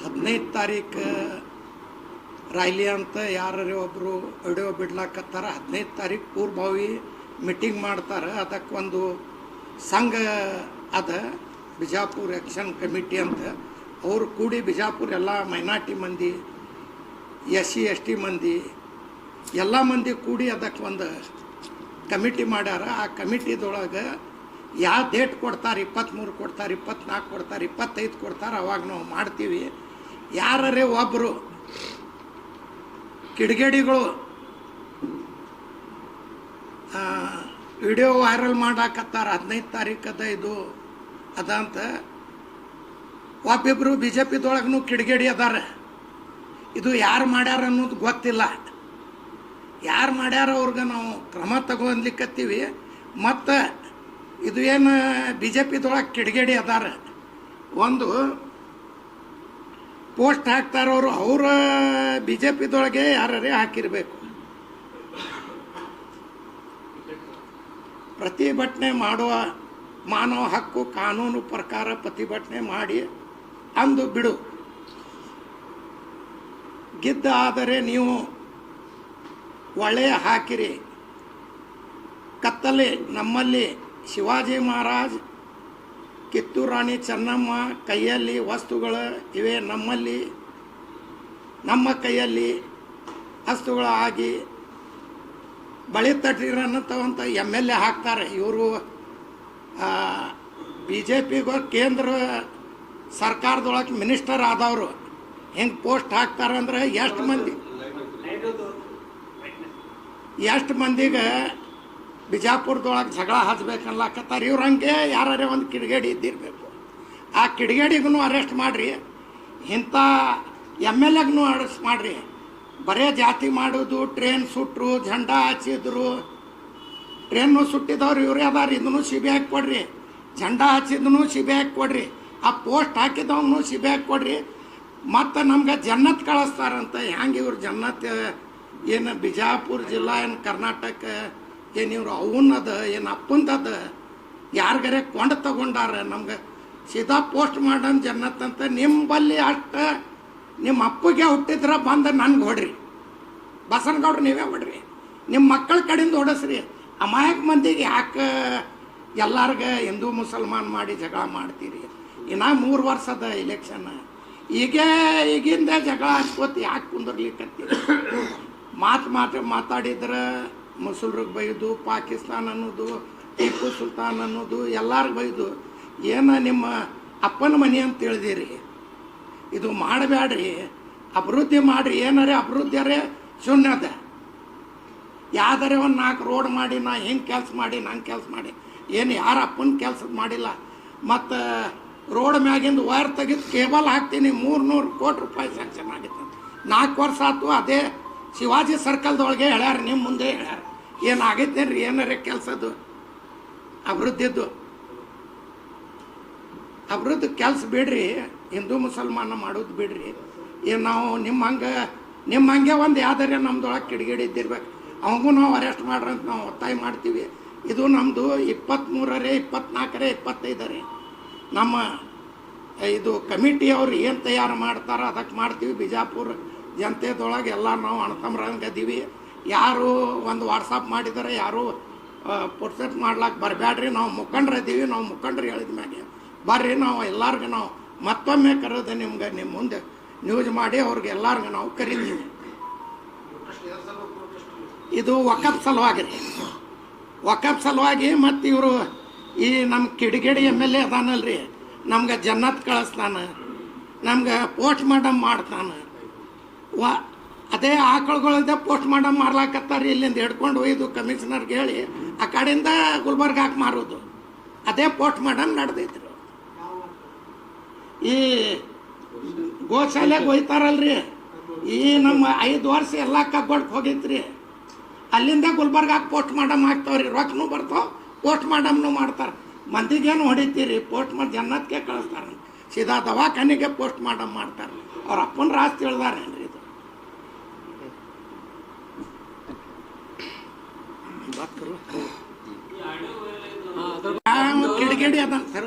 ಹದಿನೈದು ತಾರೀಕು ರಾಯ್ಲಿ ಅಂತ ಯಾರೇ ಒಬ್ಬರು ವಿಡಿಯೋ ಬಿಡ್ಲಾಕತ್ತಾರ, ಹದಿನೈದು ತಾರೀಕು ಪೂರ್ವಭಾವಿ ಮೀಟಿಂಗ್ ಮಾಡ್ತಾರೆ. ಅದಕ್ಕೆ ಒಂದು ಸಂಘ ಅದ, ಬಿಜಾಪುರ್ ಆ್ಯಕ್ಷನ್ ಕಮಿಟಿ ಅಂತ. ಅವರು ಕೂಡಿ ಬಿಜಾಪುರ್ ಎಲ್ಲ ಮೈನಾರ್ಟಿ ಮಂದಿ, ಎಸ್ ಸಿ, ಎಸ್ ಮಂದಿ, ಎಲ್ಲ ಮಂದಿ ಕೂಡಿ ಅದಕ್ಕೆ ಒಂದು ಕಮಿಟಿ ಮಾಡ್ಯಾರ. ಆ ಕಮಿಟಿದೊಳಗೆ ಯಾವ ಡೇಟ್ ಕೊಡ್ತಾರೆ ಇಪ್ಪತ್ತ್ಮೂರು ಕೊಡ್ತಾರೆ, ಇಪ್ಪತ್ನಾಲ್ಕು ಕೊಡ್ತಾರೆ, ಇಪ್ಪತ್ತೈದು ಕೊಡ್ತಾರೆ, ಅವಾಗ ನಾವು ಮಾಡ್ತೀವಿ. ಯಾರೇ ಒಬ್ಬರು ಕಿಡಿಗೇಡಿಗಳು ವಿಡಿಯೋ ವೈರಲ್ ಮಾಡಾಕತ್ತಾರ, ಹದಿನೈದು ತಾರೀಕದ ಇದು, ಅದ ಅಂತ. ಒಬ್ಬಿಬ್ಬರು ಬಿ ಜೆ ಪಿದೊಳಗೂ ಕಿಡಿಗೇಡಿ ಅದಾರ. ಇದು ಯಾರು ಮಾಡ್ಯಾರ ಅನ್ನೋದು ಗೊತ್ತಿಲ್ಲ. ಯಾರು ಮಾಡ್ಯಾರ ಅವ್ರಿಗೆ ನಾವು ಕ್ರಮ ತಗೊಳ್ಲಿಕ್ಕತ್ತೀವಿ ಮತ್ತು ಇದು ಏನು ಬಿ ಜೆ ಪಿದೊಳಗೆ ಕಿಡಿಗೇಡಿ ಅದಾರ. ಒಂದು ಪೋಸ್ಟ್ ಹಾಕ್ತಾರೋರು ಅವರ ಬಿ ಜೆ ಪಿದೊಳಗೆ ಯಾರೇ ಹಾಕಿರಬೇಕು. ಪ್ರತಿಭಟನೆ ಮಾಡುವ ಮಾನವ ಹಕ್ಕು ಕಾನೂನು ಪ್ರಕಾರ ಪ್ರತಿಭಟನೆ ಮಾಡಿ ಅಂದು ಬಿಡು. ಗಿದ್ದ ಆದರೆ ನೀವು ಒಳ್ಳೆಯ ಹಾಕಿರಿ. ಕತ್ತಲೆ ನಮ್ಮಲ್ಲಿ ಶಿವಾಜಿ ಮಹಾರಾಜ್ ಕಿತ್ತೂರು ರಾಣಿ ಚೆನ್ನಮ್ಮ ಕೈಯಲ್ಲಿ ವಸ್ತುಗಳು ಇವೆ ನಮ್ಮಲ್ಲಿ. ನಮ್ಮ ಕೈಯಲ್ಲಿ ವಸ್ತುಗಳು ಆಗಿ ಬಳಿ ತಟ್ಟಿರನ್ನಂಥವಂಥ ಎಂ ಎಲ್ ಎ ಹಾಕ್ತಾರೆ ಇವರು ಬಿ ಜೆ ಪಿಗೋ ಕೇಂದ್ರ ಸರ್ಕಾರದೊಳಗೆ ಮಿನಿಸ್ಟರ್ ಆದವರು. ಹೆಂಗೆ ಪೋಸ್ಟ್ ಹಾಕ್ತಾರೆ ಅಂದ್ರೆ ಎಷ್ಟು ಮಂದಿ ಎಷ್ಟು ಮಂದಿಗೆ ಬಿಜಾಪುರದೊಳಗೆ ಜಗಳ ಹಚ್ಬೇಕನ್ಲಾಕತ್ತಾರೆ. ಇವ್ರು ಹಂಗೆ ಯಾರೇ ಒಂದು ಕಿಡಿಗೇಡಿ ಇದ್ದಿರಬೇಕು. ಆ ಕಿಡಿಗೇಡಿಗೂ ಅರೆಸ್ಟ್ ಮಾಡಿರಿ. ಇಂಥ ಎಂ ಎಲ್ ಎಗ್ನೂ ಅರೆಸ್ಟ್ ಮಾಡಿರಿ. ಬರೇ ಜಾತಿ ಮಾಡೋದು, ಟ್ರೈನ್ ಸುಟ್ಟರು ಝಂಡಾ ಹಚ್ಚಿದ್ರು. ಟ್ರೈನು ಸುಟ್ಟಿದವ್ರು ಇವರೇ ಅದಾರ. ಇದನ್ನು ಸಿಬಿ ಹಾಕಿ ಕೊಡ್ರಿ. ಝಂಡಾ ಹಚ್ಚಿದ್ನು ಹಾಕಿ ಕೊಡ್ರಿ. ಆ ಪೋಸ್ಟ್ ಹಾಕಿದವನು ಹಾಕಿ ಕೊಡ್ರಿ. ಮತ್ತು ನಮ್ಗೆ ಜನ್ನತ್ ಕಳಿಸ್ತಾರಂತ. ಹೆಂಗೆ ಇವ್ರು ಜನ್ನತ್? ಏನು ಬಿಜಾಪುರ ಜಿಲ್ಲಾ ಏನು ಕರ್ನಾಟಕ ಏನು ಇವ್ರು ಅವನದ ಏನು ಅಪ್ಪಂದದ ಯಾರಿಗಾರೆ ಕೊಂಡ ತಗೊಂಡಾರ? ನಮ್ಗೆ ಸೀದಾ ಪೋಸ್ಟ್ ಮಾಡನ್ ಜನ್ನತ್ ಅಂತ ನಿಮ್ಮಲ್ಲಿ ಅಷ್ಟು ನಿಮ್ಮ ಅಪ್ಪಗೆ ಹುಟ್ಟಿದ್ರೆ ಬಂದು ನನ್ಗೆ ಹೊಡ್ರಿ. ಬಸನಗೌಡ್ರು ನೀವೇ ಹೊಡ್ರಿ. ನಿಮ್ಮ ಮಕ್ಕಳ ಕಡೆಯಿಂದ ಹೊಡಸ್ರಿ. ಅಮಾಯಕ ಮಂದಿಗೆ ಯಾಕೆ ಎಲ್ಲಾರ್ಗ ಹಿಂದೂ ಮುಸಲ್ಮಾನ್ ಮಾಡಿ ಜಗಳ ಮಾಡ್ತೀರಿ? ಇನ್ನ ಮೂರು ವರ್ಷದ ಇಲೆಕ್ಷನ್ ಈಗ ಈಗಿಂದ ಜಗಳ ಹಚ್ಕೋತಿ ಯಾಕೆ ಕುಂದಿರ್ಲಿಕ್ಕೆ ಮಾತು ಮಾತು ಮಾತಾಡಿದ್ರೆ ಮುಸಲ್ರಿಗೆ ಬೈದು, ಪಾಕಿಸ್ತಾನ್ ಅನ್ನೋದು, ಟಿಪ್ಪು ಸುಲ್ತಾನ್ ಅನ್ನೋದು, ಎಲ್ಲರಿಗೂ ಬೈದು, ಏನು ನಿಮ್ಮ ಅಪ್ಪನ ಮನೆ ಅಂತ ತಿಳಿದಿರಿ ಇದು ಮಾಡಬೇಡ್ರಿ ಅಭಿವೃದ್ಧಿ ಮಾಡ್ರಿ, ಏನಾರೇ ಅಭಿವೃದ್ಧಿಯರೇ ಶೂನ್ಯದ ಯಾವ್ದಾರೆ ಒಂದು ನಾಲ್ಕು ರೋಡ್ ಮಾಡಿ, ನಾ ಹೆಂಗೆ ಕೆಲಸ ಮಾಡಿ, ನಂಗೆ ಕೆಲಸ ಮಾಡಿ, ಏನು ಯಾರ ಅಪ್ಪನ ಕೆಲಸ ಮಾಡಿಲ್ಲ. ಮತ್ತು ರೋಡ್ ಮ್ಯಾಗಿಂದ ವೈರ್ ತೆಗೆದು ಕೇಬಲ್ ಹಾಕ್ತೀನಿ ಮೂರು ನೂರು ಕೋಟಿ ರೂಪಾಯಿ ಸ್ಯಾಂಕ್ಷನ್ ಆಗಿತ್ತು. ನಾಲ್ಕು ವರ್ಷ ಆಯ್ತು, ಅದೇ ಶಿವಾಜಿ ಸರ್ಕಲ್ದೊಳಗೆ ಹೇಳ್ಯಾರ ನಿಮ್ಮ ಮುಂದೆ ಹೇಳ್ಯಾರ. ಏನು ರೀ ರೀ ಕೆಲಸ ಕೆಲಸದ್ದು? ಅಭಿವೃದ್ಧಿದ್ದು? ಅಭಿವೃದ್ಧಿ ಕೆಲಸ ಬಿಡ್ರಿ, ಹಿಂದೂ ಮುಸಲ್ಮಾನ ಮಾಡೋದು ಬಿಡ್ರಿ. ಏನು ನಾವು ನಿಮ್ಮ ಹಂಗೆ ನಿಮ್ಮ ಹಂಗೆ ಒಂದು ಯಾವ್ದಾರೆ ನಮ್ದೊಳಗೆ ಕಿಡಿಗೇಡಿ ಇದ್ದಿರ್ಬೇಕು. ಅವಂಗೂ ನಾವು ಅರೆಸ್ಟ್ ಮಾಡ್ರಿ ಅಂತ ನಾವು ಒತ್ತಾಯ ಮಾಡ್ತೀವಿ. ಇದು ನಮ್ಮದು ಇಪ್ಪತ್ತ್ಮೂರರೇ ಇಪ್ಪತ್ನಾಲ್ಕರೇ, ಇಪ್ಪತ್ತೈದರೇ. ನಮ್ಮ, ಇದು ಕಮಿಟಿಯವ್ರು ಏನು ತಯಾರು ಮಾಡ್ತಾರೋ ಅದಕ್ಕೆ ಮಾಡ್ತೀವಿ. ಬಿಜಾಪುರ ಜನತೆದೊಳಗೆ ಎಲ್ಲ ನಾವು ಅಣ್ತಮ್ರಂಗದೀವಿ ಯಾರು ಒಂದು ವಾಟ್ಸಪ್ ಮಾಡಿದರೆ, ಯಾರು ಪುರ್ಸೆಟ್ ಮಾಡ್ಲಾಕ್ ಬರಬೇಡ್ರಿ ನಾವು ಮುಖಂಡ್ರದೀವಿ ನಾವು ಮುಖಂಡ್ರು ಹೇಳಿದ ಮ್ಯಾಗೆ ಬರ್ರಿ, ನಾವು ಎಲ್ಲರಿಗೂ ನಾವು ಮತ್ತೊಮ್ಮೆ ಕರೆದು ನಿಮ್ಗೆ ನಿಮ್ಮ ಮುಂದೆ ನ್ಯೂಸ್ ಮಾಡಿ ಅವ್ರಿಗೆ ಎಲ್ಲರಿಗೂ ನಾವು ಕರೀತೀವಿ. ಇದು ಒಕ್ಕಪ್ ಸಲುವಾಗಿ ರೀ ಒಕ್ಕಪ್ ಸಲುವಾಗಿ ಮತ್ತು ಇವರು ಈ ನಮ್ಮ ಕಿಡಿಗೇಡಿ ಎಂ ಎಲ್ ಎ ಅದಾನಲ್ರಿ, ನಮ್ಗೆ ಜನ್ನತ್ ಕಳಿಸ್ತಾನೆ, ನಮ್ಗೆ ಪೋಸ್ಟ್ ಮಾಡಮ್ ಮಾಡ್ತಾನೆ. ವ ಅದೇ ಆಕಳುಗಳದ ಪೋಸ್ಟ್ ಮಾಡಮ್ ಮಾಡ್ಲಾಕತ್ತಾರ ಇಲ್ಲಿಂದ ಹಿಡ್ಕೊಂಡು ಒಯ್ದು ಕಮಿಷನರ್ಗೆ ಹೇಳಿ ಆ ಕಡೆಯಿಂದ ಗುಲ್ಬರ್ಗ ಹಾಕಿ ಮಾರೋದು. ಅದೇ ಪೋಸ್ಟ್ ಮಾಡಮ್ ನಡೆದೈತ್ರಿ. ಈ ಗೋಶಾಲೆಗೆ ಹೋಯ್ತಾರಲ್ರಿ ಈ ನಮ್ಮ ಐದು ವರ್ಷ ಎಲ್ಲ ಕಗ್ಗೊಳಕ್ಕೆ ಹೋಗೈತ್ರಿ. ಅಲ್ಲಿಂದ ಗುಲ್ಬರ್ಗಾಕ್ ಪೋಸ್ಟ್ ಮಾಡಮ್ ಹಾಕ್ತಾವ್ರಿ. ರೊಕ್ಕನು ಬರ್ತಾವ, ಪೋಸ್ಟ್ ಮಾಡಮ್ನು ಮಾಡ್ತಾರೆ. ಮಂದಿಗೇನು ಹೊಡಿತೀರಿ? ಪೋಸ್ಟ್ ಮಾಡಿ ಜನ್ನತ್ಗೆ ಕಳಿಸ್ತಾರೆ. ಸೀದಾ ದವಾಖಾನೆಗೆ ಪೋಸ್ಟ್ ಮಾಡಮ್ ಮಾಡ್ತಾರೆ. ಅವ್ರ ಅಪ್ಪನ ರಾಸ್ತಿ ತಿಳಿದಾರೇನ್ರಿ ಕಿಡಿಗೇಡಿ ಅದಾನ ಸರ್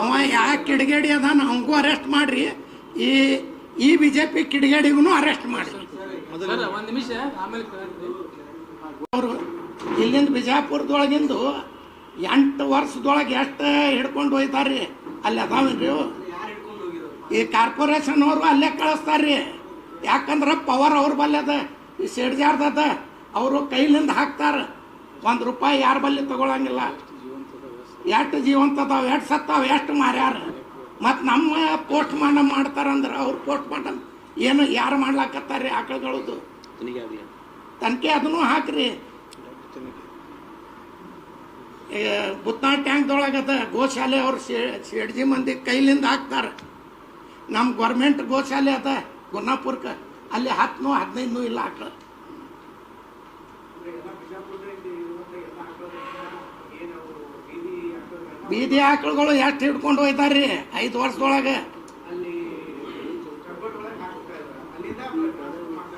ಅವ ಯಾಕೆ ಕಿಡಿಗೇಡಿ ಅದಾನ ಅವಂಗೂ ಅರೆಸ್ಟ್ ಮಾಡ್ರಿ ಈ ಈ ಬಿ ಜೆ ಪಿ ಕಿಡಿಗೇಡಿಗೂ ಅರೆಸ್ಟ್ ಮಾಡಿ. ಅವರು ಇಲ್ಲಿಂದ ಬಿಜಾಪುರದೊಳಗಿಂದು ಎಂಟು ವರ್ಷದೊಳಗೆ ಎಷ್ಟು ಹಿಡ್ಕೊಂಡು ಹೋಯ್ತಾರ್ರಿ ಅಲ್ಲಿ ಅದಾವೇನ್ರಿ? ಈ ಕಾರ್ಪೊರೇಷನ್ ಅವರು ಅಲ್ಲೇ ಕಳಿಸ್ತಾರ್ರಿ ಯಾಕಂದ್ರೆ ಪವರ್ ಅವ್ರ ಬಲ್ಲಿ ಅದ ಈ ಸಿಡ್ಜಾರ್ದದ ಅವರು ಕೈಲಿಂದ ಹಾಕ್ತಾರ ಒಂದು ರೂಪಾಯಿ ಯಾರ ಬಲ್ಲಿ ತಗೊಳಂಗಿಲ್ಲ. ಎಷ್ಟು ಜೀವಂತ ಅದಾವ, ಎಷ್ಟು ಸತ್ತಾವ, ಎಷ್ಟು ಮಾರ್ಯಾರ. ಮತ್ತು ನಮ್ಮ ಪೋಸ್ಟ್ ಮಾರ್ಟಮ್ ಮಾಡ್ತಾರಂದ್ರೆ ಅವ್ರು ಪೋಸ್ಟ್ ಮಾರ್ಟಮ್ ಏನು ಯಾರು ಮಾಡ್ಲಾಕತ್ತಾರ್ರಿ ಆಕಳುಗಳದು? ತನಿಖೆ ಅದನ್ನು ಹಾಕ್ರಿ. ಈ ಬುತ್ತಾ ಟ್ಯಾಂಕ್ದೊಳಗದ ಗೋಶಾಲೆ ಅವ್ರು ಶೆಡ್ಜಿ ಮಂದಿ ಕೈಲಿಂದ ಹಾಕ್ತಾರೆ. ನಮ್ಮ ಗೌರ್ಮೆಂಟ್ ಗೋಶಾಲೆ ಅದ, ಗುನ್ನಾಪುರ್ಕ. ಅಲ್ಲಿ ಹತ್ತನೂ ಹದಿನೈದು ಇಲ್ಲ ಹಾಕ್ಳ ಬೀದಿ ಆಕಳುಗಳು ಎಷ್ಟು ಹಿಡ್ಕೊಂಡು ಹೋಯ್ತಾರ್ರಿ? ಐದು ವರ್ಷದೊಳಗೆ.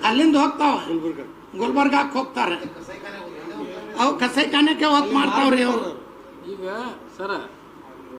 ಅಲ್ಲಿಂದ ಹೋಗ್ತಾವ? ಗುಲ್ಬರ್ಗಾಕ್ ಹೋಗ್ತಾರೆ. ಅವು ಕಸೈಖಾನೆಗೆ ಹೋಗಿ ಮಾಡ್ತಾವ್ರಿ ಅವರು. ಈಗ, ಸರ